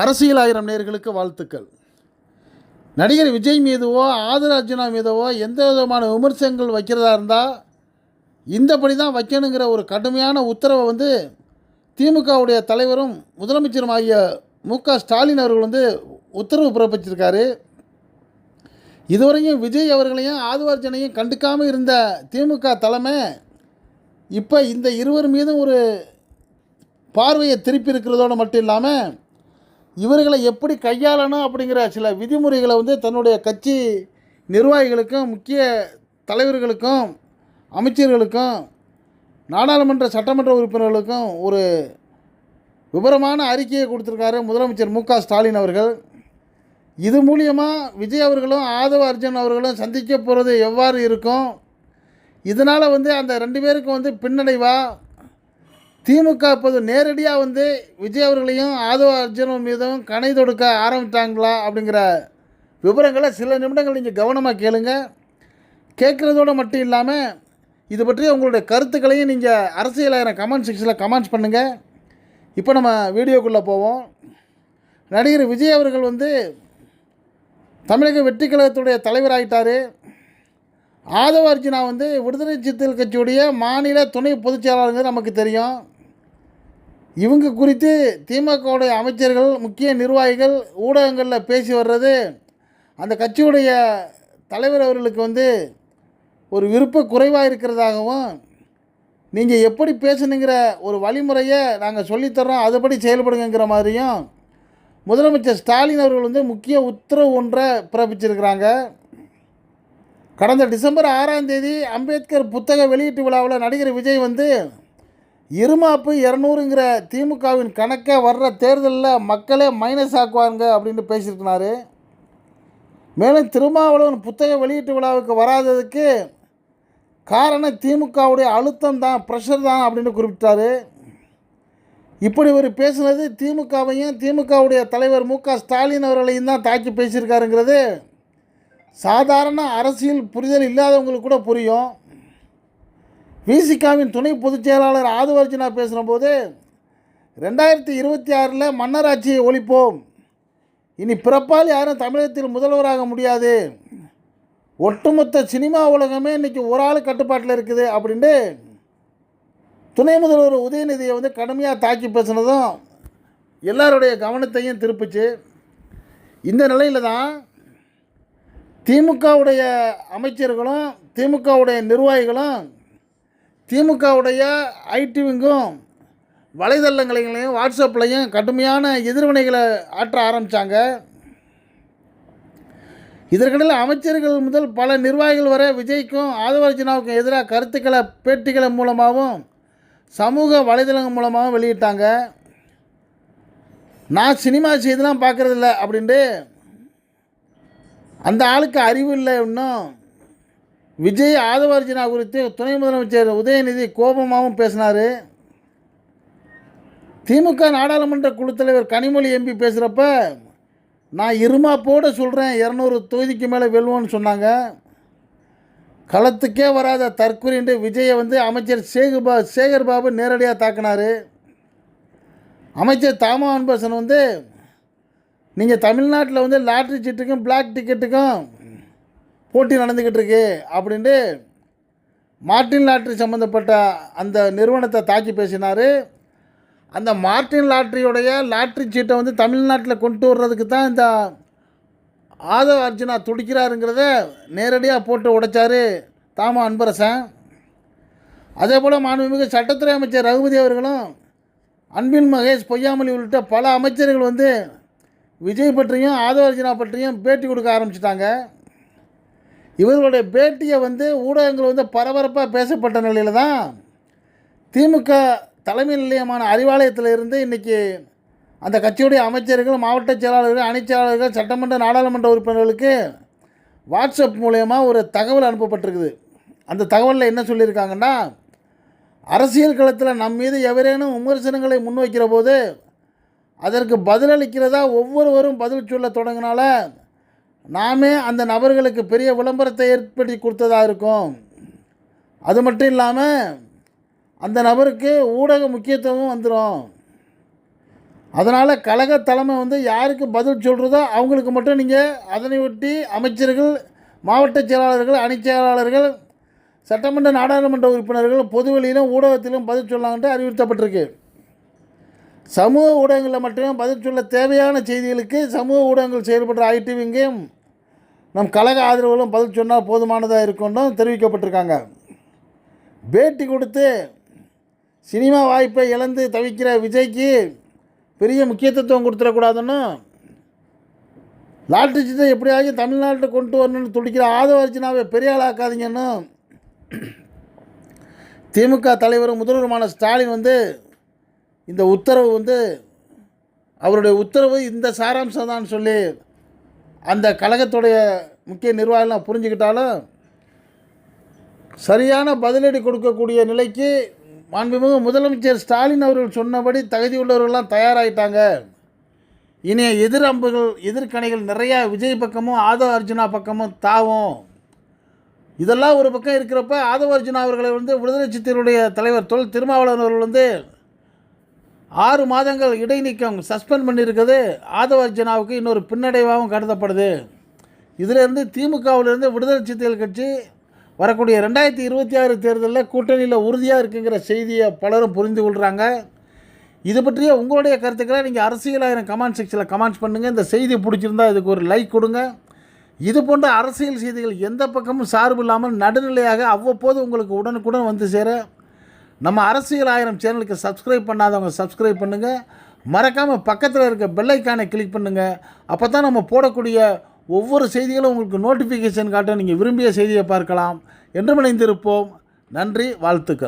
அரசியல் ஆயிரம் நேர்களுக்கு வாழ்த்துக்கள். நடிகர் விஜய் மீதுவோ ஆதர் அர்ஜுனா மீதுவோ எந்த விதமான விமர்சனங்கள் வைக்கிறதா இருந்தால் இந்தபடி தான் வைக்கணுங்கிற ஒரு கடுமையான உத்தரவை வந்து திமுகவுடைய தலைவரும் முதலமைச்சரும் ஆகிய மு க ஸ்டாலின் அவர்கள் வந்து உத்தரவு பிறப்பிச்சிருக்காரு. இதுவரையும் விஜய் அவர்களையும் ஆதவர்ஜனையும் கண்டுக்காமல் இருந்த திமுக தலைமை இப்போ இந்த இருவர் மீதும் ஒரு பார்வையை திருப்பி இருக்கிறதோடு மட்டும் இல்லாமல் இவர்களை எப்படி கையாளணும் அப்படிங்கிற சில விதிமுறைகளை வந்து தன்னுடைய கட்சி நிர்வாகிகளுக்கும் முக்கிய தலைவர்களுக்கும் அமைச்சர்களுக்கும் நாடாளுமன்ற சட்டமன்ற உறுப்பினர்களுக்கும் ஒரு விவரமான அறிக்கையை கொடுத்துருக்காரு முதலமைச்சர் மு ஸ்டாலின் அவர்கள். இது மூலியமாக விஜய் அவர்களும் ஆதவ அர்ஜுன் அவர்களும் சந்திக்க போகிறது எவ்வாறு இருக்கும்? இதனால் வந்து அந்த ரெண்டு பேருக்கும் வந்து பின்னடைவாக திமுக இப்போது நேரடியாக வந்து விஜய் அவர்களையும் ஆதவ அர்ஜுனன் மீதும் கணை தொடுக்க ஆரம்பித்தாங்களா அப்படிங்கிற விவரங்களை சில நிமிடங்கள் நீங்கள் கவனமாக கேளுங்க. கேட்குறதோடு மட்டும் இல்லாமல் இது பற்றி உங்களுடைய கருத்துக்களையும் நீங்கள் அரசியலாயிரம் கமெண்ட் செக்ஷனில் கமெண்ட்ஸ் பண்ணுங்கள் இப்போ நம்ம வீடியோக்குள்ளே போவோம். நடிகர் விஜய் அவர்கள் வந்து தமிழக வெற்றி கழகத்துடைய தலைவராகிட்டார் ஆதவ அர்ஜுனா வந்து விடுதலை சிறுத்தைகள் கட்சியுடைய மாநில துணை பொதுச் செயலாளருங்கிறது நமக்கு தெரியும். இவங்க குறித்து திமுகவுடைய அமைச்சர்கள் முக்கிய நிர்வாகிகள் ஊடகங்களில் பேசி வர்றது அந்த கட்சியுடைய தலைவர் அவர்களுக்கு வந்து ஒரு விருப்ப குறைவாக இருக்கிறதாகவும் நீங்கள் எப்படி பேசணுங்கிற ஒரு வழிமுறையை நாங்கள் சொல்லித்தர்றோம் அதுபடி செயல்படுங்கிற மாதிரியும் முதலமைச்சர் ஸ்டாலின் அவர்கள் வந்து முக்கிய உத்தரவு ஒன்றை பிறப்பிச்சிருக்கிறாங்க. கடந்த டிசம்பர் ஆறாம் தேதி அம்பேத்கர் புத்தக வெளியீட்டு விழாவில் நடிகர் விஜய் வந்து இருமாப்பு இரநூறுங்கிற திமுகவின் கணக்கை வர்ற தேர்தலில் மக்களே மைனஸ் ஆக்குவாங்க அப்படின்னு பேசியிருக்கிறாரு. மேலும் திருமாவளவன் புத்தக வெளியீட்டு விழாவுக்கு வராததுக்கு காரணம் திமுகவுடைய அழுத்தம் தான் ப்ரெஷர் தான் அப்படின்னு குறிப்பிட்டாரு. இப்படி ஒரு பேசுனது திமுகவையும் திமுகவுடைய தலைவர் மு க ஸ்டாலின் அவர்களையும் தான் தாக்கி பேசியிருக்காருங்கிறது. சாதாரண அரசியல் புரிதல் இல்லாதவங்களுக்கு கூட புரியும். விசிகாவின் துணை பொதுச் செயலாளர் ஆதுவர்ஜனா பேசுகிறபோது ரெண்டாயிரத்தி இருபத்தி ஆறில் மன்னராட்சியை ஒழிப்போம். இனி பிறப்பால் யாரும் தமிழகத்தில் முதல்வராக முடியாது. ஒட்டுமொத்த சினிமா உலகமே இன்றைக்கி ஒரு ஆள் கட்டுப்பாட்டில் இருக்குது அப்படின்ட்டு துணை முதல்வர் உதயநிதியை வந்து கடுமையாக தாக்கி பேசுனதும் எல்லாருடைய கவனத்தையும் திருப்பிச்சு இந்த நிலையில் தான் திமுகவுடைய அமைச்சர்களும் திமுகவுடைய நிர்வாகிகளும் திமுகவுடைய ஐடிவிங்கும் வலைதளங்களையும் வாட்ஸ்அப்லையும் கடுமையான எதிர்வினைகளை ஆற்ற ஆரம்பித்தாங்க இதற்கிடையில் அமைச்சர்கள் முதல் பல நிர்வாகிகள் வரை விஜய்க்கும் ஆதவர்ஜினாவுக்கும் எதிராக கருத்துக்களை பேட்டிகளை மூலமாகவும் சமூக வலைதளங்கள் மூலமாகவும் வெளியிட்டாங்க. நான் சினிமா செய்திலாம் பார்க்குறதில்ல அப்படின்ட்டு அந்த ஆளுக்கு அறிவு இல்லை இன்னும். விஜய் ஆதவார்ஜினா குறித்து துணை முதலமைச்சர் உதயநிதி கோபமாகவும் பேசினார். திமுக நாடாளுமன்ற குழு தலைவர் கனிமொழி எம்பி பேசுகிறப்ப நான் இருமாப்போடு சொல்கிறேன் இரநூறு தொகுதிக்கு மேலே வெல்வோன்னு சொன்னாங்க. களத்துக்கே வராத தற்கொலைன்ட்டு விஜயை வந்து அமைச்சர் சேகுபா சேகர் பாபு நேரடியாக தாக்கினார். அமைச்சர் தாமா அன்பரசன் வந்து நீங்கள் தமிழ்நாட்டில் வந்து லாட்ரி சீட்டுக்கும் பிளாக் டிக்கெட்டுக்கும் போட்டி நடந்துக்கிட்டு இருக்கு அப்படின்ட்டு மார்டின் லாட்ரி சம்மந்தப்பட்ட அந்த நிறுவனத்தை தாக்கி பேசினார். அந்த மார்டின் லாட்ரியுடைய லாட்ரி சீட்டை வந்து தமிழ்நாட்டில் கொண்டு வர்றதுக்கு தான் இந்த ஆதவ அர்ஜுனா துடிக்கிறாருங்கிறத நேரடியாக போட்டு உடைச்சார் தாமா அன்பரசன். அதே போல் மாண்புமிகு சட்டத்துறை அமைச்சர் ரகுபதி அவர்களும் அன்பின் மகேஷ் பொய்யாமொழி உள்ளிட்ட பல அமைச்சர்கள் வந்து விஜய் பற்றியும் ஆதவ அர்ஜுனா பற்றியும் பேட்டி கொடுக்க ஆரம்பிச்சிட்டாங்க. இவர்களுடைய பேட்டியை வந்து ஊடகங்கள் வந்து பரபரப்பாக பேசப்பட்ட நிலையில் தான் திமுக தலைமை நிலையமான அறிவாலயத்தில் இருந்து இன்றைக்கி அந்த கட்சியுடைய அமைச்சர்கள் மாவட்ட செயலாளர்கள் அணி செயலாளர்கள் சட்டமன்ற நாடாளுமன்ற உறுப்பினர்களுக்கு வாட்ஸ்அப் மூலயமா ஒரு தகவல் அனுப்பப்பட்டிருக்குது. அந்த தகவலில் என்ன சொல்லியிருக்காங்கன்னா அரசியல் களத்தில் நம் மீது எவரேனும் விமர்சனங்களை முன்வைக்கிற போது அதற்கு பதிலளிக்கிறதா ஒவ்வொருவரும் பதில் சொல்ல தொடங்கினால நாமே அந்த நபர்களுக்கு பெரிய விளம்பரத்தை ஏற்படுத்தி கொடுத்ததாக இருக்கும். அது மட்டும் இல்லாமல் அந்த நபருக்கு ஊடக முக்கியத்துவமும் வந்துடும் அதனால் கழக தலைமை வந்து யாருக்கு பதில் சொல்கிறதோ அவங்களுக்கு மட்டும் நீங்கள் அதனை ஒட்டி அமைச்சர்கள் மாவட்ட செயலாளர்கள் அணிச் செயலாளர்கள் சட்டமன்ற நாடாளுமன்ற உறுப்பினர்கள் பொதுவெளியிலும் ஊடகத்திலும் பதில் சொல்லாங்கன்ட்டு அறிவுறுத்தப்பட்டிருக்கு. சமூக ஊடகங்களில் மட்டுமே பதில் சொல்ல தேவையான செய்திகளுக்கு சமூக ஊடகங்கள் செயல்படுற ஐடிவிங்கையும் நம் கழக ஆதரவுகளும் பதில் சொன்னால் போதுமானதாக இருக்கும்னு தெரிவிக்கப்பட்டிருக்காங்க. பேட்டி கொடுத்து சினிமா வாய்ப்பை இழந்து தவிக்கிற விஜய்க்கு பெரிய முக்கியத்துவம் கொடுத்துடக்கூடாதுன்னு லாட்ரி சீட்டை எப்படியாவது தமிழ்நாட்டில் கொண்டு வரணும்னு துடிக்கிற ஆதவ அர்ஜுனாவை பெரிய ஆளாக்காதீங்கன்னு திமுக தலைவரும் முதல்வருமான ஸ்டாலின் வந்து இந்த உத்தரவு வந்து அவருடைய உத்தரவு இந்த சாராம்சம் தான் சொல்லி அந்த கழகத்துடைய முக்கிய நிர்வாகிகள் புரிஞ்சுக்கிட்டாலும் சரியான பதிலடி கொடுக்கக்கூடிய நிலைக்கு மாண்புமிகு முதலமைச்சர் ஸ்டாலின் அவர்கள் சொன்னபடி தகுதி உள்ளவர்கள்லாம் தயாராகிட்டாங்க இனிய எதிர் அம்புகள் எதிர்கணைகள் நிறையா விஜய் பக்கமும் ஆதவ அர்ஜுனா பக்கமும் தாவும். இதெல்லாம் ஒரு பக்கம் இருக்கிறப்ப ஆதவ அர்ஜுனா அவர்களை வந்து விடுதலை சித்திரருடைய தலைவர் தொல் திருமாவளவன் அவர்கள் வந்து ஆறு மாதங்கள் இடைநீக்கம் சஸ்பெண்ட் பண்ணியிருக்கிறது ஆதவ அர்ஜுனாவுக்கு இன்னொரு பின்னடைவாகவும் கருதப்படுது. இதிலிருந்து திமுகவிலிருந்து விடுதலை சிறுத்தைகள் கட்சி வரக்கூடிய ரெண்டாயிரத்தி இருபத்தி ஆறு தேர்தலில் கூட்டணியில் உறுதியாக இருக்குங்கிற செய்தியை பலரும் புரிந்து கொள்கிறாங்க இது பற்றிய உங்களுடைய கருத்துக்களை நீங்கள் அரசியலாயிரம் கமெண்ட் செக்ஷனில் கமெண்ட்ஸ் பண்ணுங்கள் இந்த செய்தி பிடிச்சிருந்தா இதுக்கு ஒரு லைக் கொடுங்க. இது போன்ற அரசியல் செய்திகள் எந்த பக்கமும் சார்பு இல்லாமல் நடுநிலையாக அவ்வப்போது உங்களுக்கு உடனுக்குடன் வந்து சேர நம்ம அரசியல் ஆயிரம் சேனலுக்கு சப்ஸ்கிரைப் பண்ணாதவங்க சப்ஸ்கிரைப் பண்ணுங்கள் மறக்காமல் பக்கத்தில் இருக்க பெல்லைக்கானை கிளிக் பண்ணுங்கள் அப்போ தான் நம்ம போடக்கூடிய ஒவ்வொரு செய்திகளும் உங்களுக்கு நோட்டிஃபிகேஷன் காட்ட நீங்கள் விரும்பிய செய்தியை பார்க்கலாம். என்று இணைந்திருப்போம். நன்றி வாழ்த்துக்கள்.